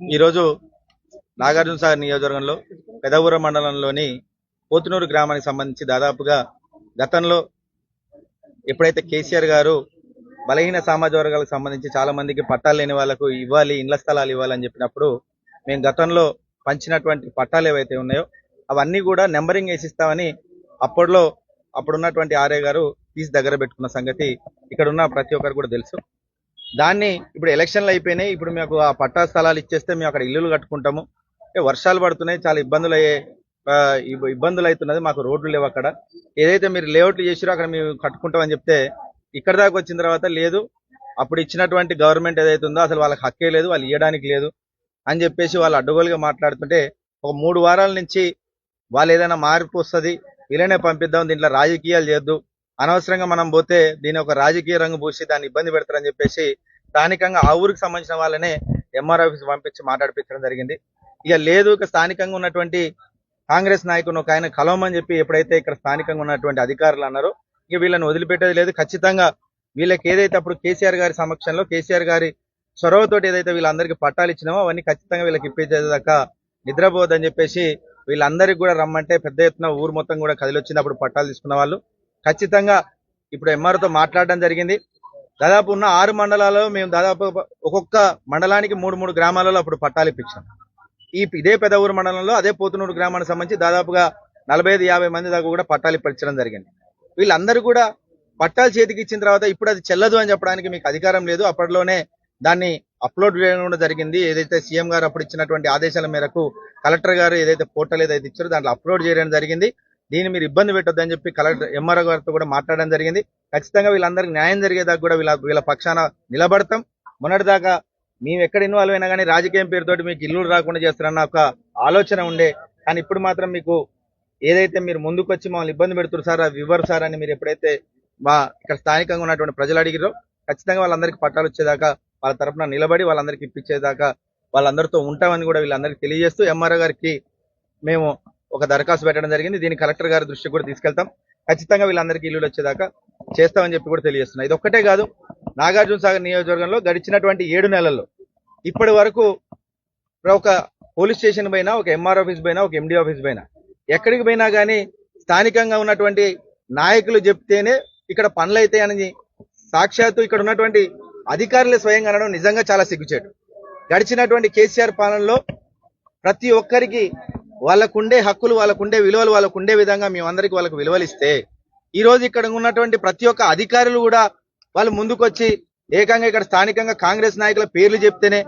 ఈరోజు నాగార్జునసాగర్ నియోజకవర్గంలో పెదవూర మండలంలోని పోతునూరు గ్రామానికి సంబంధించి దాదాపుగా గతంలో ఎప్పుడైతే కేసీఆర్ గారు బలహీన సామాజిక వర్గాలకు సంబంధించి చాలా మందికి పట్టాలు లేని వాళ్ళకు ఇవ్వాలి ఇండ్ల స్థలాలు ఇవ్వాలని చెప్పినప్పుడు మేము గతంలో పంచినటువంటి పట్టాలు ఏవైతే ఉన్నాయో అవన్నీ కూడా నెంబరింగ్ వేసిస్తామని అప్పట్లో అప్పుడున్నటువంటి ఆర్య గారు తీసి దగ్గర పెట్టుకున్న సంగతి ఇక్కడ ఉన్న ప్రతి ఒక్కరు కూడా తెలుసు. దాన్ని ఇప్పుడు ఎలక్షన్లు అయిపోయినాయి. ఇప్పుడు మీకు ఆ పట్టా స్థలాలు ఇచ్చేస్తే మేము అక్కడ ఇల్లులు కట్టుకుంటాము. వర్షాలు పడుతున్నాయి చాలా ఇబ్బందులు అయ్యే ఇబ్బందులు అవుతున్నది. మాకు రోడ్లు లేవు అక్కడ. ఏదైతే మీరు లేఅవుట్లు చేసిరో అక్కడ మేము కట్టుకుంటామని చెప్తే ఇక్కడ దాకా వచ్చిన తర్వాత లేదు. అప్పుడు ఇచ్చినటువంటి గవర్నమెంట్ ఏదైతే ఉందో అసలు వాళ్ళకి హక్కే లేదు వాళ్ళు ఇవ్వడానికి లేదు అని చెప్పేసి వాళ్ళు అడ్డగోలుగా మాట్లాడుతుంటే ఒక మూడు వారాల నుంచి వాళ్ళు ఏదైనా మార్పు వస్తుంది వీళ్ళనే పంపిద్దాం దీంట్లో రాజకీయాలు చేయొద్దు అనవసరంగా మనం పోతే దీని ఒక రాజకీయ రంగు పూసి దాన్ని ఇబ్బంది పెడతారని చెప్పేసి స్థానికంగా ఆ ఊరికి సంబంధించిన వాళ్ళనే ఎంఆర్ ఆఫీస్ పంపించి మాట్లాడిపించడం జరిగింది. ఇక లేదు ఇక స్థానికంగా ఉన్నటువంటి కాంగ్రెస్ నాయకుడు ఒక ఆయన కలవమని చెప్పి ఎప్పుడైతే ఇక్కడ స్థానికంగా ఉన్నటువంటి అధికారులు అన్నారో ఇక వీళ్ళని వదిలిపెట్టేది లేదు. ఖచ్చితంగా వీళ్ళకి ఏదైతే అప్పుడు కేసీఆర్ గారి సమక్షంలో కేసీఆర్ గారి చొరవతోటి ఏదైతే వీళ్ళందరికీ పట్టాలు ఇచ్చినామో అవన్నీ ఖచ్చితంగా వీళ్ళకి ఇప్పించేదాకా నిద్రపోవద్దని చెప్పేసి వీళ్ళందరికీ కూడా రమ్మంటే పెద్ద ఎత్తున ఊరు మొత్తం కూడా కదిలొచ్చింది. అప్పుడు పట్టాలు తీసుకున్న వాళ్ళు. ఖచ్చితంగా ఇప్పుడు ఎంఆర్తో మాట్లాడడం జరిగింది. దాదాపు ఉన్న ఆరు మండలాల్లో మేము దాదాపు ఒక్కొక్క మండలానికి మూడు మూడు గ్రామాలలో అప్పుడు పట్టాలు ఇప్పించాం. ఈ ఇదే పెదవూరు మండలంలో అదే పోతునూరు గ్రామానికి సంబంధించి దాదాపుగా నలభై ఐదు యాభై మంది దాకా కూడా పట్టాలు ఇప్పించడం జరిగింది. వీళ్ళందరూ కూడా పట్టాలు చేతికి ఇచ్చిన తర్వాత ఇప్పుడు అది చెల్లదు అని చెప్పడానికి మీకు అధికారం లేదు. అప్పట్లోనే దాన్ని అప్లోడ్ చేయడం కూడా జరిగింది. ఏదైతే సీఎం గారు అప్పుడు ఇచ్చినటువంటి ఆదేశాల మేరకు కలెక్టర్ గారు ఏదైతే పోర్టల్ ఏదైతే ఇచ్చారో దాంట్లో అప్లోడ్ చేయడం జరిగింది. దీన్ని మీరు ఇబ్బంది పెట్టొద్దని చెప్పి కలెక్టర్ ఎంఆర్ఓ గారితో కూడా మాట్లాడడం జరిగింది. ఖచ్చితంగా వీళ్ళందరికీ న్యాయం జరిగేదాకా కూడా వీళ్ళ వీళ్ళ పక్షాన నిలబడతాం. మొన్నటిదాకా మేము ఎక్కడ ఇన్వాల్వ్ అయినా కానీ రాజకీయం పేరుతోటి మీకు ఇల్లు రాకుండా చేస్తారన్న ఒక ఆలోచన ఉండే. కానీ ఇప్పుడు మాత్రం మీకు ఏదైతే మీరు ముందుకు వచ్చి మమ్మల్ని ఇబ్బంది పెడుతున్నారు సార్ అది ఇవ్వరు సార్ అని మీరు ఎప్పుడైతే మా ఇక్కడ స్థానికంగా ఉన్నటువంటి ప్రజలు అడిగిరో ఖచ్చితంగా వాళ్ళందరికీ పట్టాలు వచ్చేదాకా వాళ్ళ తరపున నిలబడి వాళ్ళందరికీ ఇప్పించేదాకా వాళ్ళందరితో ఉంటామని కూడా వీళ్ళందరికీ తెలియజేస్తూ ఎంఆర్ఓ గారికి మేము ఒక దరఖాస్తు పెట్టడం జరిగింది. దీన్ని కలెక్టర్ గారి దృష్టికి కూడా తీసుకెళ్తాం. ఖచ్చితంగా వీళ్ళందరికీ ఇల్లులు వచ్చేదాకా చేస్తామని చెప్పి కూడా తెలియజేస్తున్నాం. ఇది ఒక్కటే కాదు నాగార్జున సాగర్ నియోజకవర్గంలో గడిచినటువంటి ఏడు నెలల్లో ఇప్పటి వరకు ఒక పోలీస్ స్టేషన్ పైన ఒక ఎంఆర్ ఆఫీస్ పైన ఒక ఎండి ఆఫీస్ పైన ఎక్కడికి పోయినా కానీ స్థానికంగా ఉన్నటువంటి నాయకులు చెప్తేనే ఇక్కడ పనులు అవుతాయని సాక్షాత్తు ఇక్కడ ఉన్నటువంటి అధికారులే స్వయంగా అనడం నిజంగా చాలా సిగ్గుచేటు. గడిచినటువంటి కేసీఆర్ పాలనలో ప్రతి ఒక్కరికి వాళ్ళకుండే హక్కులు వాళ్ళకుండే విలువలు వాళ్ళకుండే విధంగా మేమందరికి వాళ్ళకు విలువలు ఇస్తే ఈ రోజు ఇక్కడ ఉన్నటువంటి ప్రతి ఒక్క అధికారులు కూడా వాళ్ళు ముందుకొచ్చి ఏకంగా ఇక్కడ స్థానికంగా కాంగ్రెస్ నాయకుల పేర్లు చెప్తేనే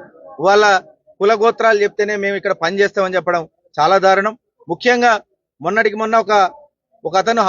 వాళ్ళ కుల గోత్రాలు చెప్తేనే మేము ఇక్కడ పని చేస్తామని చెప్పడం చాలా దారుణం. ముఖ్యంగా మొన్నటికి మొన్న ఒక ఒక అతను